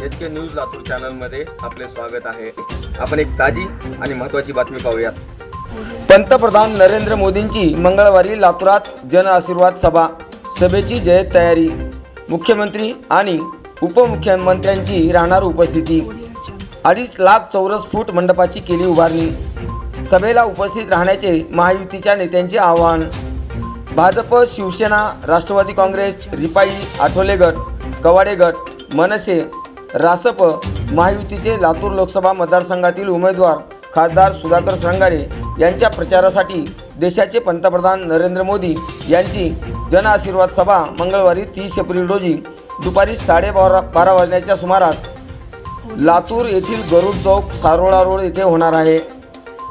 शासकीय न्यूज लातूर चॅनलमध्ये आपले स्वागत आहे. आपण एक ताजी आणि महत्त्वाची बातमी पाहूयात. पंतप्रधान नरेंद्र मोदींची मंगळवारी लातूरात जन आशीर्वाद सभा. सभेची जय तयारी. मुख्यमंत्री आणि उपमुख्यमंत्र्यांची राहणार उपस्थिती. अडीच लाख चौरस फूट मंडपाची केली उभारणी. सभेला उपस्थित राहण्याचे महायुतीच्या नेत्यांचे आवाहन. भाजप शिवसेना राष्ट्रवादी काँग्रेस रिपाई आठवले गट कवाडेगट मनसे रासप महायुतीचे लातूर लोकसभा मतदारसंघातील उमेदवार खासदार सुधाकर श्रंगारे यांच्या प्रचारासाठी देशाचे पंतप्रधान नरेंद्र मोदी यांची जनआशीर्वाद सभा मंगळवारी तीस एप्रिल रोजी दुपारी साडेबारा बारा वाजण्याच्या सुमारास लातूर येथील गरुड चौक सारोळा रोड येथे होणार आहे.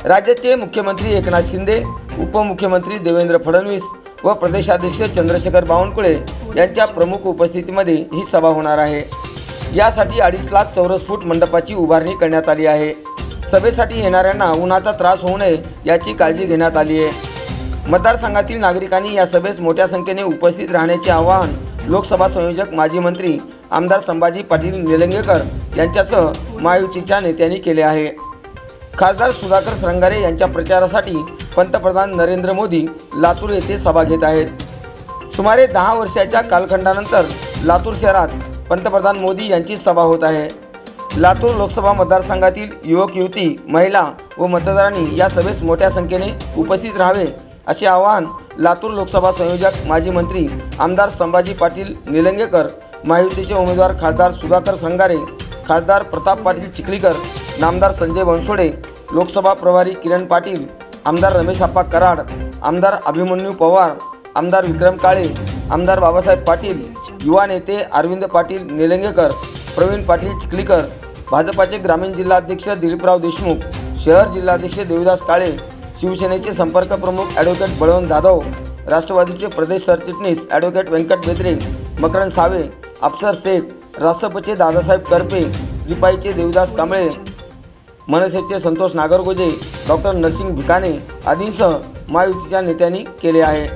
राज्याचे मुख्यमंत्री एकनाथ शिंदे उपमुख्यमंत्री देवेंद्र फडणवीस व प्रदेशाध्यक्ष चंद्रशेखर बावनकुळे यांच्या प्रमुख उपस्थितीमध्ये ही सभा होणार आहे. यासाठी अडीच लाख चौरस फूट मंडपाची उभारणी करण्यात आली आहे. सभेसाठी येणाऱ्यांना उन्हाचा त्रास होऊ नये याची काळजी घेण्यात आली आहे. मतदारसंघातील नागरिकांनी या सभेस मोठ्या संख्येने उपस्थित राहण्याचे आवाहन लोकसभा संयोजक माजी मंत्री आमदार संभाजी पाटील निलंगेकर यांच्यासह महायुतीच्या नेत्यांनी केले आहे. खासदार सुधाकर श्रंगारे यांच्या प्रचारासाठी पंतप्रधान नरेंद्र मोदी लातूर येथे सभा घेत आहेत. सुमारे दहा वर्षाच्या कालखंडानंतर लातूर शहरात पंतप्रधान मोदी यांची सभा होत आहे. लातूर लोकसभा मतदारसंघातील युवक युवती महिला व मतदारांनी या सभेस मोठ्या संख्येने उपस्थित राहावे असे आवाहन लातूर लोकसभा संयोजक माजी मंत्री आमदार संभाजी पाटील निलंगेकर महायुतीचे उमेदवार खासदार सुधाकर संगारे खासदार प्रताप पाटील चिखलीकर नामदार संजय बनसोडे लोकसभा प्रभारी किरण पाटील आमदार रमेश आप्पा कराड आमदार अभिमन्यू पवार आमदार विक्रम काळे आमदार बाबासाहेब पाटील युवा नेते अरविंद पाटील निलंगेकर प्रवीण पाटील चिखलीकर भाजपाचे ग्रामीण जिल्हाध्यक्ष दिलीपराव देशमुख शहर जिल्हाध्यक्ष देवीदास काळे शिवसेनेचे संपर्क प्रमुख ॲडव्होकेट बळवंत जाधव राष्ट्रवादीचे प्रदेश सरचिटणीस ॲडव्होकेट व्यंकट बेत्रे मकरंद सावे अफसर शेख रासपचे दादासाहेब करपे रिपाईचे देवदास कांबळे मनसेचे संतोष नागरगोजे डॉक्टर नरसिंग भिकाणे आदींसह महायुतीच्या नेत्यांनी केले आहे.